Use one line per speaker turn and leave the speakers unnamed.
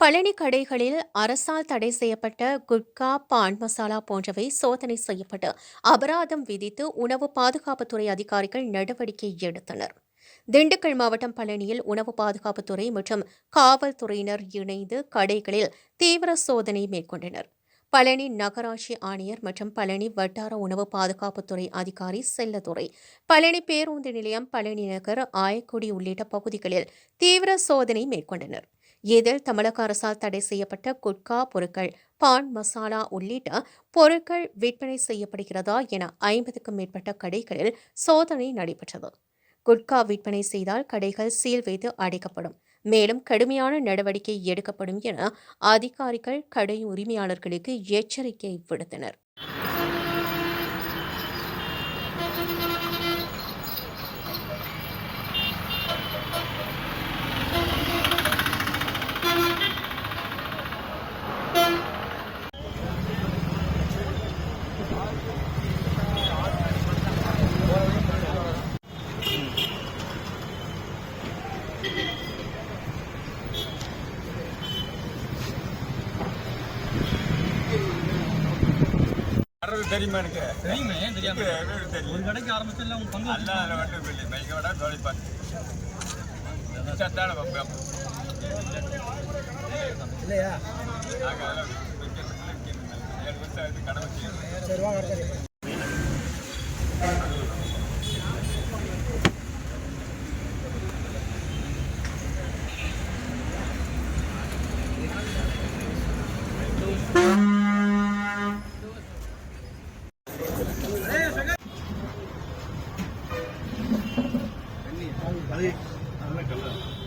பழனி கடைகளில் அரசால் தடை செய்யப்பட்ட குட்கா பான் மசாலா போன்றவை சோதனை செய்யப்பட்டு அபராதம் விதித்து உணவு பாதுகாப்புத்துறை அதிகாரிகள் நடவடிக்கை எடுத்தனர். திண்டுக்கல் மாவட்டம் பழனியில் உணவு பாதுகாப்புத்துறை மற்றும் காவல்துறையினர் இணைந்து கடைகளில் தீவிர சோதனை மேற்கொண்டனர். பழனி நகராட்சி ஆணையர் மற்றும் பழனி வட்டார உணவு பாதுகாப்புத்துறை அதிகாரி செல்லதுரை பழனி பேருந்து நிலையம் பழனி நகர் ஆயக்குடி உள்ளிட்ட பகுதிகளில் தீவிர சோதனை மேற்கொண்டனர். இதில் தமிழக அரசால் தடை செய்யப்பட்ட குட்கா பொருட்கள் பான் மசாலா உள்ளிட்ட பொருட்கள் விற்பனை செய்யப்படுகிறதா என ஐம்பதுக்கும் மேற்பட்ட கடைகளில் சோதனை நடைபெற்றது. குட்கா விற்பனை செய்தால் கடைகள் சீல் வைத்து அடைக்கப்படும். மேலும் கடுமையான நடவடிக்கை எடுக்கப்படும் என அதிகாரிகள் கடை உரிமையாளர்களுக்கு எச்சரிக்கை விடுத்தனர்.
தெரியுமா எனக்கு?
தெரியுமே ஏன் தெரியாம? ஒரு கடைக்கு ஆரம்பிச்சு உங்க பங்கு
அல்ல அதில் மட்டும் இல்லை மைக்க விட தொலைப்பான் சத்தான பக்கம்
இல்லையா?
Hey, I'm
like a little...